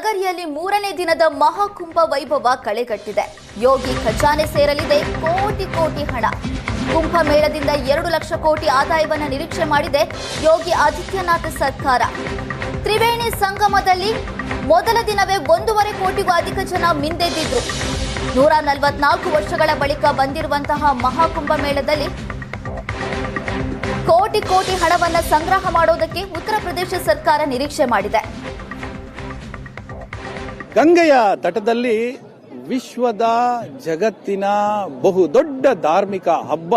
ನಗರಿಯಲ್ಲಿ ಮೂರನೇ ದಿನದ ಮಹಾಕುಂಭ ವೈಭವ ಕಳೆಗಟ್ಟಿದೆ. ಯೋಗಿ ಖಜಾನೆ ಸೇರಲಿದೆ, ಕೋಟಿ ಕೋಟಿ ಹಣ. ಕುಂಭ ಮೇಳದಿಂದ ಎರಡು ಲಕ್ಷ ಕೋಟಿ ಆದಾಯವನ್ನು ನಿರೀಕ್ಷೆ ಮಾಡಿದೆ ಯೋಗಿ ಆದಿತ್ಯನಾಥ್ ಸರ್ಕಾರ. ತ್ರಿವೇಣಿ ಸಂಗಮದಲ್ಲಿ ಮೊದಲ ದಿನವೇ ಒಂದೂವರೆ ಕೋಟಿಗೂ ಅಧಿಕ ಜನ ಮಿಂದೆದ್ದಿದ್ರು. ನೂರ ನಲವತ್ನಾಲ್ಕು ವರ್ಷಗಳ ಬಳಿಕ ಬಂದಿರುವಂತಹ ಮಹಾಕುಂಭ ಮೇಳದಲ್ಲಿ ಕೋಟಿ ಕೋಟಿ ಹಣವನ್ನು ಸಂಗ್ರಹ ಮಾಡೋದಕ್ಕೆ ಉತ್ತರ ಪ್ರದೇಶ ಸರ್ಕಾರ ನಿರೀಕ್ಷೆ ಮಾಡಿದೆ. ಗಂಗೆಯ ತಟದಲ್ಲಿ ವಿಶ್ವದ ಜಗತ್ತಿನ ಬಹು ದೊಡ್ಡ ಧಾರ್ಮಿಕ ಹಬ್ಬ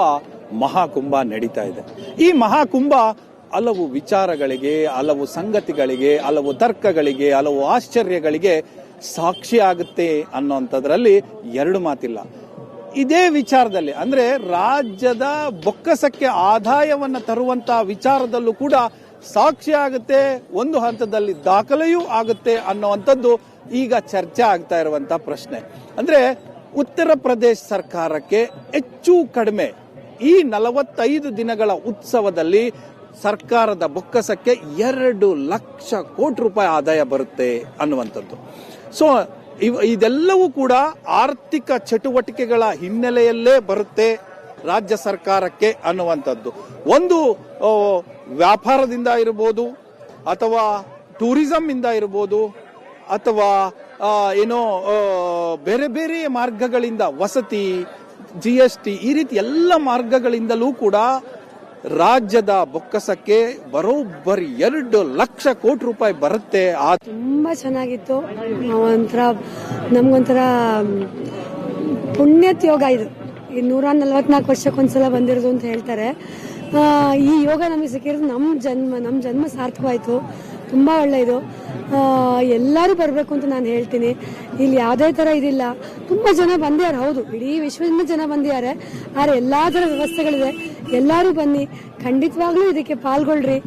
ಮಹಾಕುಂಭ ನಡೀತಾ ಇದೆ. ಈ ಮಹಾಕುಂಭ ಹಲವು ವಿಚಾರಗಳಿಗೆ, ಹಲವು ಸಂಗತಿಗಳಿಗೆ, ಹಲವು ತರ್ಕಗಳಿಗೆ, ಹಲವು ಆಶ್ಚರ್ಯಗಳಿಗೆ ಸಾಕ್ಷಿ ಆಗುತ್ತೆ ಅನ್ನೋಂಥದ್ರಲ್ಲಿ ಎರಡು ಮಾತಿಲ್ಲ. ಇದೇ ವಿಚಾರದಲ್ಲಿ, ಅಂದ್ರೆ ರಾಜ್ಯದ ಬೊಕ್ಕಸಕ್ಕೆ ಆದಾಯವನ್ನು ತರುವಂತ ವಿಚಾರದಲ್ಲೂ ಕೂಡ ಸಾಕ್ಷಿ ಆಗುತ್ತೆ, ಒಂದು ಹಂತದಲ್ಲಿ ದಾಖಲೆಯೂ ಆಗುತ್ತೆ ಅನ್ನುವಂಥದ್ದು ಈಗ ಚರ್ಚೆ ಆಗ್ತಾ ಇರುವಂತ ಪ್ರಶ್ನೆ. ಅಂದ್ರೆ ಉತ್ತರ ಪ್ರದೇಶ ಸರ್ಕಾರಕ್ಕೆ ಹೆಚ್ಚು ಕಡಿಮೆ ಈ ನಲವತ್ತೈದು ದಿನಗಳ ಉತ್ಸವದಲ್ಲಿ ಸರ್ಕಾರದ ಬೊಕ್ಕಸಕ್ಕೆ ಎರಡು ಲಕ್ಷ ಕೋಟಿ ರೂಪಾಯಿ ಆದಾಯ ಬರುತ್ತೆ ಅನ್ನುವಂಥದ್ದು. ಸೊ ಇದೆಲ್ಲವೂ ಕೂಡ ಆರ್ಥಿಕ ಚಟುವಟಿಕೆಗಳ ಹಿನ್ನೆಲೆಯಲ್ಲೇ ಬರುತ್ತೆ ರಾಜ್ಯ ಸರ್ಕಾರಕ್ಕೆ ಅನ್ನುವಂಥದ್ದು. ಒಂದು ವ್ಯಾಪಾರದಿಂದ ಇರಬಹುದು ಅಥವಾ ಟೂರಿಸಂ ಇಂದ ಇರಬಹುದು ಅಥವಾ ಏನೋ ಬೇರೆ ಬೇರೆ ಮಾರ್ಗಗಳಿಂದ ವಸತಿ ಜಿ ಎಸ್ ಟಿ ಈ ರೀತಿ ಎಲ್ಲ ಮಾರ್ಗಗಳಿಂದಲೂ ಕೂಡ ರಾಜ್ಯದ ಬೊಕ್ಕಸಕ್ಕೆ ಬರೋಬ್ಬರಿ ಎರಡು ಲಕ್ಷ ಕೋಟಿ ರೂಪಾಯಿ ಬರುತ್ತೆ. ಆ ತುಂಬಾ ಚೆನ್ನಾಗಿತ್ತು. ಒಂಥರ ನಮ್ಗೊಂಥರ ಪುಣ್ಯತ್ ಯೋಗ ಇದು. ಈ ನೂರ ನಲ್ವತ್ನಾಲ್ಕು ವರ್ಷಕ್ಕೊಂದ್ಸಲ ಬಂದಿರೋದು ಅಂತ ಹೇಳ್ತಾರೆ. ಈ ಯೋಗ ನಮಗೆ ಸಿಕ್ಕಿರೋದು ನಮ್ಮ ಜನ್ಮ ನಮ್ಮ ಜನ್ಮ ಸಾರ್ಥಕವಾಯಿತು. ತುಂಬ ಒಳ್ಳೆಯದು ಎಲ್ಲರೂ ಬರಬೇಕು ಅಂತ ನಾನು ಹೇಳ್ತೀನಿ. ಇಲ್ಲಿ ಯಾವುದೇ ಥರ ಇದಿಲ್ಲ. ತುಂಬ ಜನ ಬಂದಿದ್ದಾರೆ ಹೌದು. ಇಡೀ ವಿಶ್ವದಿಂದ ಜನ ಬಂದಿದ್ದಾರೆ. ಆದರೆ ಎಲ್ಲ ಥರ ವ್ಯವಸ್ಥೆಗಳಿದೆ ಎಲ್ಲರೂ ಬನ್ನಿ. ಖಂಡಿತವಾಗ್ಲೂ ಇದಕ್ಕೆ ಪಾಲ್ಗೊಳ್ಳ್ರಿ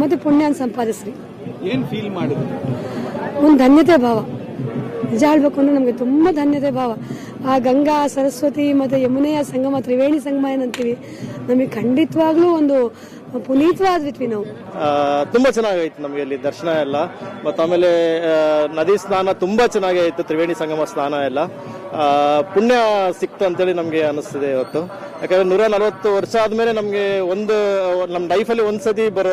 ಮತ್ತು ಪುಣ್ಯನ ಸಂಪಾದಿಸ್ರಿ. ಒಂದು ಧನ್ಯತೆ ಭಾವ. ನಿಜ ಹೇಳ್ಬೇಕು ಅಂದ್ರೆ ನಮಗೆ ತುಂಬ ಧನ್ಯತೆ ಭಾವ. ಆ ಗಂಗಾ ಸರಸ್ವತಿ ಮತ್ತೆ ಯಮುನೆಯ ಸಂಗಮ ತ್ರಿವೇಣಿ ಸಂಗಮ ಏನಂತೀವಿ ನಮಗೆ ಖಂಡಿತವಾಗ್ಲೂ ಒಂದು ಪುನೀತವಾದ್ವಿ ನಾವು. ಆ, ತುಂಬಾ ಚೆನ್ನಾಗಾಯ್ತು ನಮಗೆ ಇಲ್ಲಿ ದರ್ಶನ ಎಲ್ಲ. ಮತ್ತು ಆಮೇಲೆ ನದಿ ಸ್ನಾನ ತುಂಬಾ ಚೆನ್ನಾಗಿ ಆಯ್ತು ತ್ರಿವೇಣಿ ಸಂಗಮ ಸ್ನಾನ ಎಲ್ಲ. ಆ, ಪುಣ್ಯ ಸಿಕ್ತು ಅಂತೇಳಿ ನಮಗೆ ಅನಿಸ್ತಿದೆ ಇವತ್ತು. ಯಾಕಂದ್ರೆ ನೂರ ನಲವತ್ತು ವರ್ಷ ಆದ್ಮೇಲೆ ನಮಗೆ ಒಂದು ನಮ್ಮ ಲೈಫಲ್ಲಿ ಒಂದ್ಸತಿ ಬರೋ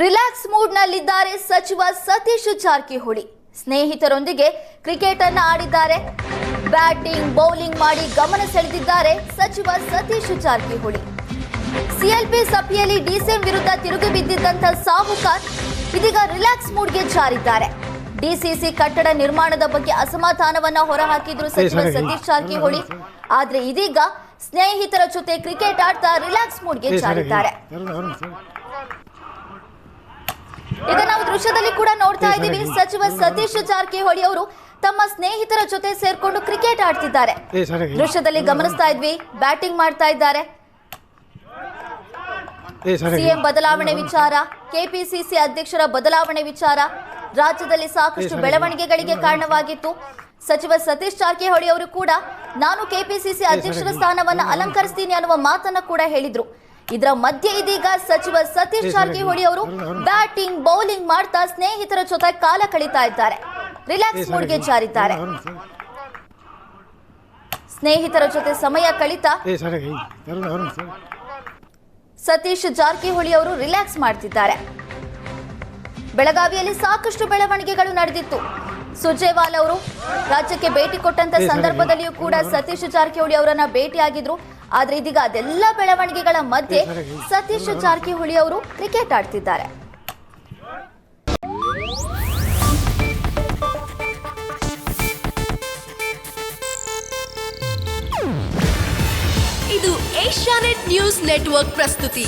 ರಿಲ್ಯಾಕ್ಸ್ ಮೂಡ್ ನಲ್ಲಿದ್ದಾರೆ ಸಚಿವ ಸತೀಶ್ ಜಾರಕಿಹೊಳಿ. ಸ್ನೇಹಿತರೊಂದಿಗೆ ಕ್ರಿಕೆಟ್ ಅನ್ನ ಆಡಿದ್ದಾರೆ. ಬ್ಯಾಟಿಂಗ್ ಬೌಲಿಂಗ್ ಮಾಡಿ ಗಮನ ಸೆಳೆದಿದ್ದಾರೆ ಸಚಿವ ಸತೀಶ್ ಜಾರಕಿಹೊಳಿ. ಸಿಎಲ್ಪಿ ಸಭೆಯಲ್ಲಿ ಡಿಸಿಎಂ ವಿರುದ್ಧ ತಿರುಗಿ ಬಿದ್ದಿದ್ದಂತ ಸಾಹುಕಾರ್ ಇದೀಗ ರಿಲ್ಯಾಕ್ಸ್ ಮೂಡ್ಗೆ ಜಾರಿದ್ದಾರೆ. ಡಿಸಿಸಿ ಕಟ್ಟಡ ನಿರ್ಮಾಣದ ಬಗ್ಗೆ ಅಸಮಾಧಾನವನ್ನ ಹೊರಹಾಕಿದ್ರು ಸಚಿವ ಸತೀಶ್ ಜಾರಕಿಹೊಳಿ. ಆದ್ರೆ ಇದೀಗ ಸ್ನೇಹಿತರ ಜೊತೆ ಕ್ರಿಕೆಟ್ ಆಡ್ತಾ ರಿಲ್ಯಾಕ್ಸ್ ಮೂಡ್ಗೆ ಜಾರಿದ್ದಾರೆ. ಈಗ ನಾವು ದೃಶ್ಯದಲ್ಲಿ ಕೂಡ ನೋಡ್ತಾ ಇದ್ದೀವಿ. ಸಚಿವ ಸತೀಶ್ ಜಾರಕಿಹೊಳಿ ಅವರು ತಮ್ಮ ಸ್ನೇಹಿತರ ಜೊತೆ ಸೇರ್ಕೊಂಡು ಕ್ರಿಕೆಟ್ ಆಡ್ತಿದ್ದಾರೆ. ದೃಶ್ಯದಲ್ಲಿ ಗಮನಿಸ್ತಾ ಇದ್ವಿ. ಬ್ಯಾಟಿಂಗ್ ಮಾಡ್ತಾ ಇದ್ದಾರೆ. ಸಿಎಂ ಬದಲಾವಣೆ ವಿಚಾರ ಕೆಪಿಸಿಸಿ ಅಧ್ಯಕ್ಷರ ಬದಲಾವಣೆ ವಿಚಾರ ರಾಜ್ಯದಲ್ಲಿ ಸಾಕಷ್ಟು ಬೆಳವಣಿಗೆಗಳಿಗೆ ಕಾರಣವಾಗಿತ್ತು. ಸಚಿವ ಸತೀಶ್ ಜಾರಕಿಹೊಳಿ ಅವರು ಕೂಡ ನಾನು ಕೆಪಿಸಿಸಿ ಅಧ್ಯಕ್ಷರ ಸ್ಥಾನವನ್ನ ಅಲಂಕರಿಸ್ತೀನಿ ಅನ್ನುವ ಮಾತನ್ನ ಕೂಡ ಹೇಳಿದ್ರು. ಇದರ ಮಧ್ಯೆ ಇದೀಗ ಸಚಿವ ಸತೀಶ್ ಜಾರಕಿಹೊಳಿ ಅವರು ಬ್ಯಾಟಿಂಗ್ ಬೌಲಿಂಗ್ ಮಾಡ್ತಾ ಸ್ನೇಹಿತರ ಜೊತೆ ಕಾಲ ಕಳೀತಾ ಇದ್ದಾರೆ. ರಿಲ್ಯಾಕ್ಸ್ ಮೂಡ್ಗೆ ಜಾರಿದ್ದಾರೆ. ಸ್ನೇಹಿತರ ಜೊತೆ ಸಮಯ ಕಳೀತಾ. ಸತೀಶ್ ಜಾರಕಿಹೊಳಿ ಅವರು ರಿಲ್ಯಾಕ್ಸ್ ಮಾಡ್ತಿದ್ದಾರೆ. ಬೆಳಗಾವಿಯಲ್ಲಿ ಸಾಕಷ್ಟು ಬೆಳವಣಿಗೆಗಳು ನಡೆದಿತ್ತು. ಸುರ್ಜೇವಾಲ್ ಅವರು ರಾಜ್ಯಕ್ಕೆ ಭೇಟಿ ಕೊಟ್ಟಂತ ಸಂದರ್ಭದಲ್ಲಿಯೂ ಕೂಡ ಸತೀಶ್ ಜಾರಕಿಹೊಳಿ ಅವರನ್ನ ಭೇಟಿಯಾಗಿದ್ರು. ಆದ್ರೆ ಇದೀಗ ಅದೆಲ್ಲ ಬೆಳವಣಿಗೆಗಳ ಮಧ್ಯೆ ಸತೀಶ್ ಜಾರಕಿಹೊಳಿ ಅವರು ಕ್ರಿಕೆಟ್ ಆಡ್ತಿದ್ದಾರೆ. ಇದು ಏಷ್ಯಾನೆಟ್ ನ್ಯೂಸ್ ನೆಟ್ವರ್ಕ್ ಪ್ರಸ್ತುತಿ.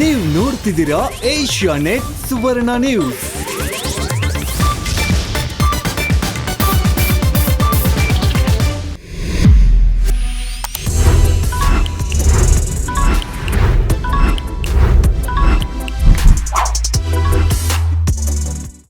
ನೀವು ನೋಡ್ತಿದ್ದೀರಾ ಏಷ್ಯಾ ನೆಟ್ ಸುವರ್ಣ ನ್ಯೂಸ್.